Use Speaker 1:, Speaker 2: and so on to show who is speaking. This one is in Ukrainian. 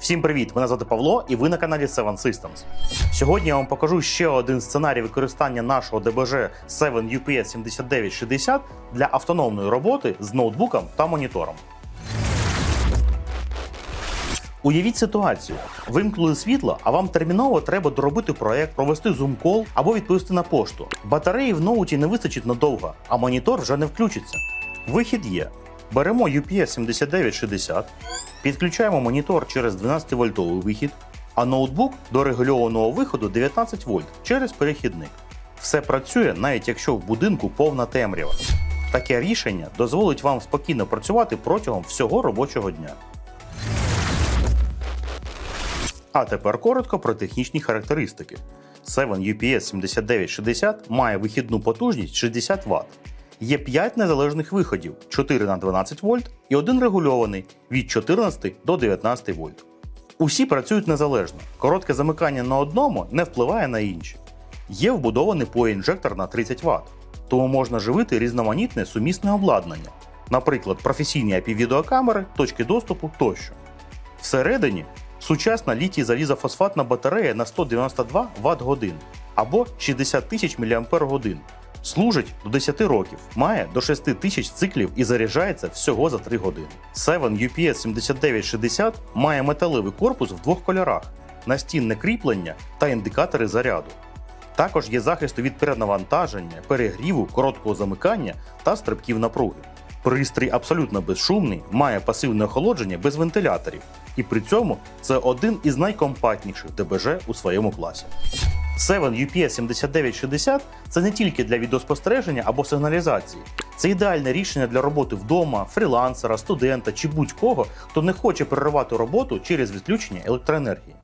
Speaker 1: Всім привіт! Мене звати Павло, і ви на каналі Seven Systems. Сьогодні я вам покажу ще один сценарій використання нашого ДБЖ 7 UPS 7960 для автономної роботи з ноутбуком та монітором. Уявіть ситуацію: вимкнули світло, а вам терміново треба доробити проект, провести зум-кол або відповісти на пошту. Батареї в ноуті не вистачить надовго, а монітор вже не включиться. Вихід є. Беремо UPS 7960, підключаємо монітор через 12-вольтовий вихід, а ноутбук до регульованого виходу 19 вольт через перехідник. Все працює, навіть якщо в будинку повна темрява. Таке рішення дозволить вам спокійно працювати протягом всього робочого дня. А тепер коротко про технічні характеристики. 7 UPS 7960 має вихідну потужність 60 Вт. Є 5 незалежних виходів 4 на 12 вольт і один регульований від 14 до 19 вольт. Усі працюють незалежно. Коротке замикання на одному не впливає на інші. Є вбудований POE-інжектор на 30 Вт, тому можна живити різноманітне сумісне обладнання, наприклад, професійні IP-відеокамери, точки доступу тощо. Всередині сучасна літій залізофосфатна батарея на 192 Вт годин або 60 тисяч мАч. Служить до 10 років, має до 6 тисяч циклів і заряджається всього за 3 години. 7 UPS 7960 має металевий корпус в двох кольорах, настінне кріплення та індикатори заряду. Також є захист від перенавантаження, перегріву, короткого замикання та стрибків напруги. Пристрій абсолютно безшумний, має пасивне охолодження без вентиляторів, і при цьому це один із найкомпактніших ДБЖ у своєму класі. 7 UPS 7960 це не тільки для відеоспостереження або сигналізації. Це ідеальне рішення для роботи вдома, фрілансера, студента чи будь-кого, хто не хоче переривати роботу через відключення електроенергії.